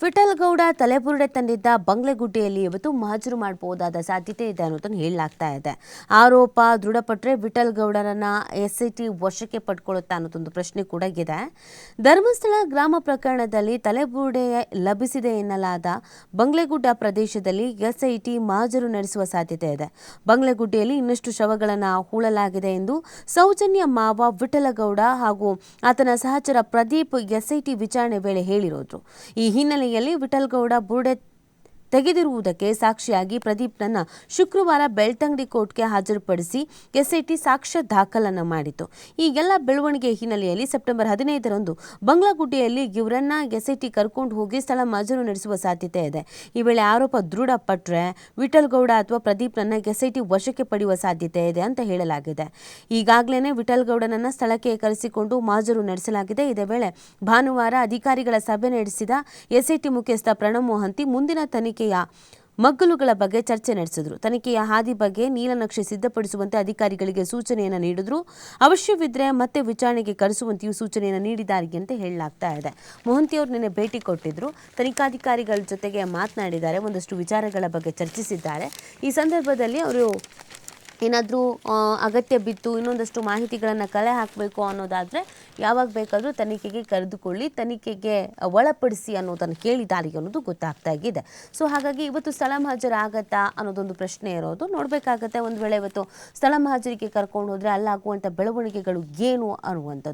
ವಿಠಲ್ ಗೌಡ ತಲೆಬುರುಡೆ ತಂದಿದ್ದ ಬಂಗ್ಲೆಗುಡ್ಡೆಯಲ್ಲಿ ಇವತ್ತು ಮಹಜರು ಮಾಡಬಹುದಾದ ಸಾಧ್ಯತೆ ಇದೆ ಅನ್ನೋದನ್ನು ಹೇಳಲಾಗ್ತಾ ಇದೆ. ಆರೋಪ ದೃಢಪಟ್ಟರೆ ವಿಠಲ್ ಗೌಡರನ್ನ ಎಸ್ ಐ ಟಿ ವಶಕ್ಕೆ ಪಡ್ಕೊಳ್ಳುತ್ತಾ ಅನ್ನೋದೊಂದು ಪ್ರಶ್ನೆ ಕೂಡ ಇದೆ. ಧರ್ಮಸ್ಥಳ ಗ್ರಾಮ ಪ್ರಕರಣದಲ್ಲಿ ತಲೆಬುರುಡೆ ಲಭಿಸಿದೆ ಎನ್ನಲಾದ ಬಂಗ್ಲೆಗುಡ್ಡ ಪ್ರದೇಶದಲ್ಲಿ ಎಸ್ ಐ ಟಿ ಮಹಜರು ನಡೆಸುವ ಸಾಧ್ಯತೆ ಇದೆ. ಬಂಗ್ಲೆಗುಡ್ಡೆಯಲ್ಲಿ ಇನ್ನಷ್ಟು ಶವಗಳನ್ನು ಹೂಳಲಾಗಿದೆ ಎಂದು ಸೌಜನ್ಯ ಮಾವ ವಿಠಲಗೌಡ ಹಾಗೂ ಆತನ ಸಹಚರ ಪ್ರದೀಪ್ ಎಸ್ಐಟಿ ವಿಚಾರಣೆ ವೇಳೆ ಹೇಳಿರೋದು ಈ ಹಿನ್ನೆಲೆಯಲ್ಲಿ ವಿಠಲ್ಗೌಡ ಬುರುಡೆ ತೆಗೆದಿರುವುದಕ್ಕೆ ಸಾಕ್ಷಿಯಾಗಿ ಪ್ರದೀಪ್ನನ್ನ ಶುಕ್ರವಾರ ಬೆಳ್ತಂಗಡಿ ಕೋರ್ಟ್ಗೆ ಹಾಜರುಪಡಿಸಿ ಎಸ್ಐಟಿ ಸಾಕ್ಷ್ಯ ದಾಖಲನ್ನು ಮಾಡಿತು ಈ ಬೆಳವಣಿಗೆ ಹಿನ್ನೆಲೆಯಲ್ಲಿ ಸೆಪ್ಟೆಂಬರ್ ಹದಿನೈದರಂದು ಬಂಗ್ಲಾಗುಡ್ಡೆಯಲ್ಲಿ ಇವರನ್ನ ಎಸ್ಐಟಿ ಕರ್ಕೊಂಡು ಹೋಗಿ ಸ್ಥಳ ಮಾಜರು ನಡೆಸುವ ಸಾಧ್ಯತೆ ಇದೆ. ಈ ವೇಳೆ ಆರೋಪ ದೃಢಪಟ್ಟರೆ ವಿಠಲ್ಗೌಡ ಅಥವಾ ಪ್ರದೀಪ್ನನ್ನ ಎಸ್ಐಟಿ ವಶಕ್ಕೆ ಪಡೆಯುವ ಸಾಧ್ಯತೆ ಇದೆ ಅಂತ ಹೇಳಲಾಗಿದೆ. ಈಗಾಗಲೇ ವಿಠಲ್ಗೌಡನನ್ನ ಸ್ಥಳಕ್ಕೆ ಕರೆಸಿಕೊಂಡು ಮಾಜರು ನಡೆಸಲಾಗಿದೆ. ಇದೇ ವೇಳೆ ಭಾನುವಾರ ಅಧಿಕಾರಿಗಳ ಸಭೆ ನಡೆಸಿದ ಎಸ್ಐಟಿ ಮುಖ್ಯಸ್ಥ ಪ್ರಣಬ್ ಮೋಹಂತಿ ಮುಂದಿನ ತನಿಖೆಯ ಮಗ್ಗಲುಗಳ ಬಗ್ಗೆ ಚರ್ಚೆ ನಡೆಸಿದ್ರು. ತನಿಖೆಯ ಹಾದಿ ಬಗ್ಗೆ ನೀಲನಕ್ಷೆ ಸಿದ್ಧಪಡಿಸುವಂತೆ ಅಧಿಕಾರಿಗಳಿಗೆ ಸೂಚನೆಯನ್ನು ನೀಡಿದ್ರು. ಅವಶ್ಯವಿದ್ರೆ ಮತ್ತೆ ವಿಚಾರಣೆಗೆ ಕರೆಸುವಂತೆಯೂ ಸೂಚನೆಯನ್ನು ನೀಡಿದ್ದಾರೆ ಅಂತ ಹೇಳಲಾಗ್ತಾ ಇದೆ. ಮೊಹಂತಿ ಅವರು ನಿನ್ನೆ ಭೇಟಿ ಕೊಟ್ಟಿದ್ದರು ತನಿಖಾಧಿಕಾರಿಗಳ ಜೊತೆಗೆ ಮಾತನಾಡಿದ್ದಾರೆ. ಒಂದಷ್ಟು ವಿಚಾರಗಳ ಬಗ್ಗೆ ಚರ್ಚಿಸಿದ್ದಾರೆ. ಈ ಸಂದರ್ಭದಲ್ಲಿ ಅವರು ಏನಾದರೂ ಅಗತ್ಯ ಬಿತ್ತು ಇನ್ನೊಂದಷ್ಟು ಮಾಹಿತಿಗಳನ್ನು ಕಲೆ ಹಾಕಬೇಕು ಅನ್ನೋದಾದರೆ ಯಾವಾಗ ಬೇಕಾದರೂ ತನಿಖೆಗೆ ಕರೆದುಕೊಳ್ಳಿ, ತನಿಖೆಗೆ ಒಳಪಡಿಸಿ ಅನ್ನೋದನ್ನು ಕೇಳಿದ್ದಾರೆ ಅನ್ನೋದು ಗೊತ್ತಾಗ್ತಾ ಇದೆ. ಸೊ ಹಾಗಾಗಿ ಇವತ್ತು ಸ್ಥಳ ಹಾಜರಾಗತ್ತಾ ಆಗತ್ತಾ ಅನ್ನೋದೊಂದು ಪ್ರಶ್ನೆ ಇರೋದು ನೋಡಬೇಕಾಗತ್ತೆ. ಒಂದು ವೇಳೆ ಇವತ್ತು ಸ್ಥಳ ಮಹಾಜರಿಗೆ ಕರ್ಕೊಂಡು ಹೋದರೆ ಅಲ್ಲಾಗುವಂಥ ಬೆಳವಣಿಗೆಗಳು ಏನು ಅನ್ನುವಂಥದ್ದು.